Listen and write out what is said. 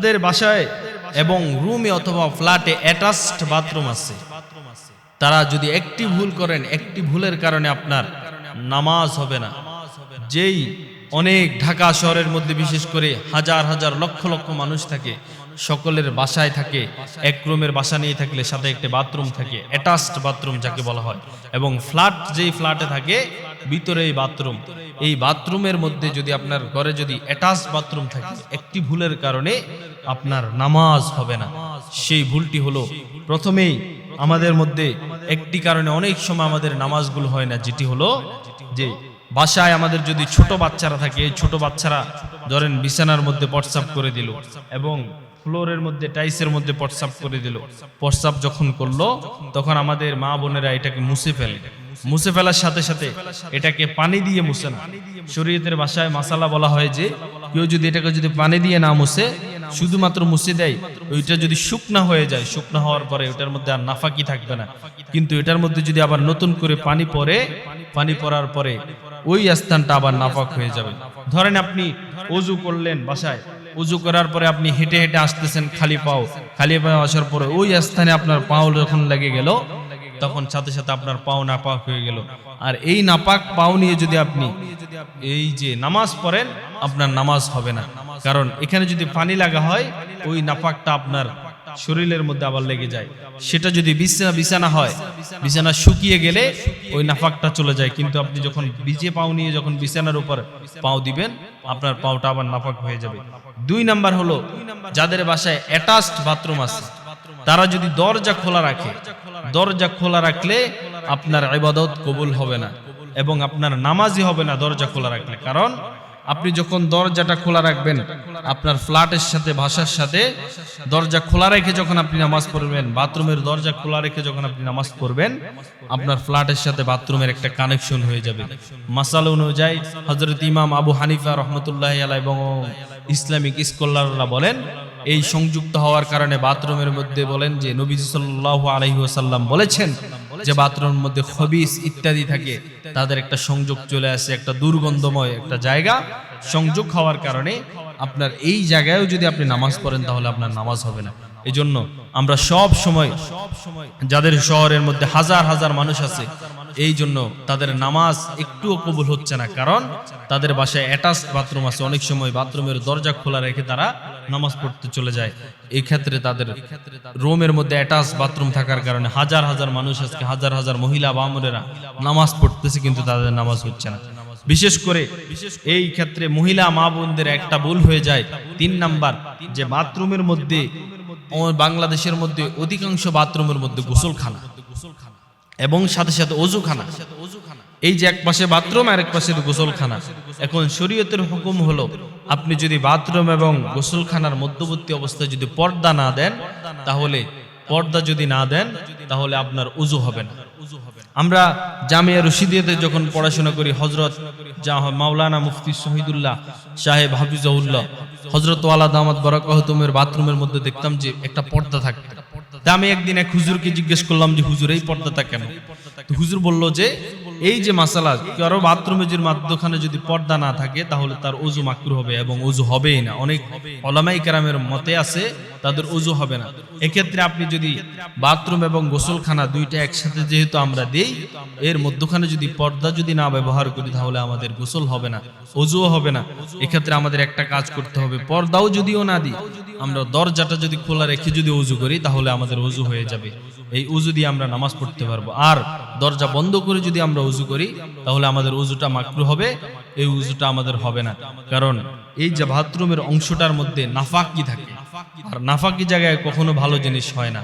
তাদের বাসায় এবং রুমে অথবা ফ্ল্যাটে অ্যাটাচড বাথরুম আছে। তারা যদি একটি ভুল করেন, একটি ভুলের কারণে আপনার নামাজ হবে না। যেই অনেক ঢাকা শহরের মধ্যে বিশেষ করে হাজার হাজার, লক্ষ লক্ষ মানুষ থাকে, সকলের বাসায় থাকে, এক রুমের বাসা নিয়ে থাকলে সাথে একটি বাথরুম থাকে, অ্যাটাচড বাথরুম যাকে বলা হয়। এবং ফ্ল্যাট যেই ফ্ল্যাটে থাকে ভিতরে এই বাথরুম। এই বাথরুমের মধ্যে যদি আপনার ঘরে যদি অ্যাটাচ বাথরুম থাকে, একটি ভুলের কারণে আপনার নামাজ হবে না। সেই ভুলটি হলো, প্রথমেই আমাদের মধ্যে একটি কারণে অনেক সময় আমাদের নামাজগুলো হয় না, যেটি হলো যে বাসায় আমাদের যদি ছোট বাচ্চারা থাকে ছোট বাচ্চারা ধরেন বিছানার মধ্যে প্রস্রাব করে দিল এবং ফ্লোরের মধ্যে টাইসের মধ্যে প্রস্রাব করে দিল। প্রস্রাব যখন করল, তখন আমাদের মা বোনেরা এটাকে মুছে ফেলে। মুছে ফেলার সাথে সাথে এটাকে পানি দিয়ে মুছে না। শরীয়তের ভাষায় মাসালা বলা হয় যে, কেউ যদি এটাকে যদি পানি দিয়ে না মুছে, শুধুমাত্র মুছে দেয়, ওইটা যদি শুকনা হয়ে যায়, শুকনা হওয়ার পরে ওটার মধ্যে আর নাফাকি থাকবে না। কিন্তু এটার মধ্যে যদি আবার নতুন করে পানি পড়ে, পানি পড়ার পরে ওই স্থানটা আবার নাফাক হয়ে যাবে। ধরেন আপনি অজু করলেন বাসায় উজু করার পরে আপনি হেঁটে হেঁটে আসতেছেন খালি পাও। খালি পাও আসার পরে ওই স্থানে আপনার পাও যখন লেগে গেল, তখন সাথে সাথে আপনার পাও নাপাক হয়ে গেল। আর এই নাপাক পাও নিয়ে যদি আপনি এই যে নামাজ পড়েন, আপনার নামাজ হবে না। কারণ এখানে যদি পানি লাগা হয়, ওই নাপাকটা আপনার শরীরের মধ্যে আবার লেগে যায়। সেটা যদি বিছানা বিছানা হয়, বিছানা শুকিয়ে গেলে ওই নাফাকটা চলে যায়। কিন্তু আপনি যখন বিজে পাও নিয়ে যখন বিছানার উপর পাও দিবেন, আপনার পাওটা আবার নাফাক হয়ে যাবে। দুই নাম্বার হলো, যাদের বাসায় অ্যাটাচড বাথরুম আছে, তারা যদি দরজা খোলা রাখে, দরজা খোলা রাখলে আপনার ইবাদত কবুল হবে না এবং আপনার নামাজই হবে না দরজা খোলা রাখলে। কারণ আপনি যখন দরজাটা খোলা রাখবেন, আপনার ফ্ল্যাটের সাথে ভাষার সাথে, দরজা খোলা রেখে যখন আপনি নামাজ পড়বেন, বাথরুমের দরজা খোলা রেখে যখন আপনি নামাজ পড়বেন, আপনার ফ্ল্যাটের সাথে বাথরুমের একটা কানেকশন হয়ে যাবে। মাসাল অনুযায়ী হজরত ইমাম আবু হানিফা রহমতুল্লাহ আলাই এবং ইসলামিক স্কলাররা বলেন, এই সংযুক্ত হওয়ার কারণে বাথরুমের মধ্যে বলেন যে নবী সাল্লাহ আলহিহাসাল্লাম বলেছেন যে বাথরুমের মধ্যে খবিস ইত্যাদি থাকে, তাদের একটা সংযোগ চলে আসে, একটা দুর্গন্ধময় একটা জায়গা। সংযোগ হওয়ার কারণে আপনার এই জায়গায়ও যদি আপনি নামাজ পড়েন, তাহলে আপনার নামাজ হবে না। এই জন্য আমরা সব সময়, যাদের শহরের মধ্যে হাজার হাজার মানুষ আছে, এই জন্য তাদের নামাজ একটুও কবুল হচ্ছে না। কারণ তাদের বাসায় অ্যাটাচ বাথরুম আছে। অনেক সময় বাথরুমের দরজা খোলা রেখে তারা নামাজ পড়তে চলে যায়। এই ক্ষেত্রে তাদের রোমের মধ্যে অ্যাটাচ বাথরুম থাকার কারণে হাজার হাজার মানুষ আজকে হাজার হাজার মহিলা বামরেরা নামাজ পড়তেছে কিন্তু তাদের নামাজ হচ্ছে না। বিশেষ করে এই ক্ষেত্রে মহিলা মা বোনদের একটা ভুল হয়ে যায়। তিন নাম্বার, যে বাথরুমের মধ্যে, বাংলাদেশের মধ্যে অধিকাংশ বাথরুমের মধ্যে গোসলখানা। এবং সাথে সাথে অজুখানা। এই যে এক পাশে বাথরুম আর এক পাশে গোসলখানা। এখন শরীয়তের হুকুম হলো, আপনি যদি বাথরুম এবং গোসলখানার মধ্যবর্তী অবস্থায় যদি পর্দা না দেন, তাহলে পর্দা যদি না দেন, তাহলে আপনার উজু হবে না। আমরা জামিয়া রশিদিয়াতে যখন পড়াশোনা করি হজরত মাওলানা মুফতি শহীদুল্লাহ সাহেব হাফিজাউল্লাহ হজরত ওয়ালা দামাত বরাকাহতুমের বাথরুমের মধ্যে দেখতাম যে একটা পর্দা থাকতো তা আমি একদিন এক হুজুরকে জিজ্ঞেস করলাম যে, হুজুর, এই পর্দাটা কেন? হুজুর বলল যে এই যে মাসালা কারও বাথরুমে যে মাধ্যখানে যদি পর্দা না থাকে, তাহলে তার অজু মাকরু হবে এবং অজু হবেই না। অনেক অলামাই কেরামের মতে আছে, তাদের অজু হবে না। এক্ষেত্রে আপনি যদি বাথরুম এবং গোসলখানা দুইটা একসাথে যেহেতু আমরা দেই, এর মধ্যখানে যদি পর্দা যদি না ব্যবহার করি, তাহলে আমাদের গোসল হবে না অজুও হবে না। এক্ষেত্রে আমাদের একটা কাজ করতে হবে, পর্দাও যদিও না দিই, আমরা দরজাটা যদি খোলা রেখে যদি উজু করি, তাহলে আমাদের উজু হয়ে যাবে। এই উজু দিয়ে আমরা নামাজ পড়তে পারব। আর দরজা বন্ধ করে যদি আমরা উজু করি, তাহলে আমাদের উজুটা মাকরু হবে, এই উজুটা আমাদের হবে না। কারণ এই যে বাথরুমের অংশটার মধ্যে নাফাকি থাকে? আর নাফাকি জায়গায় কখনো ভালো জিনিস হয় না।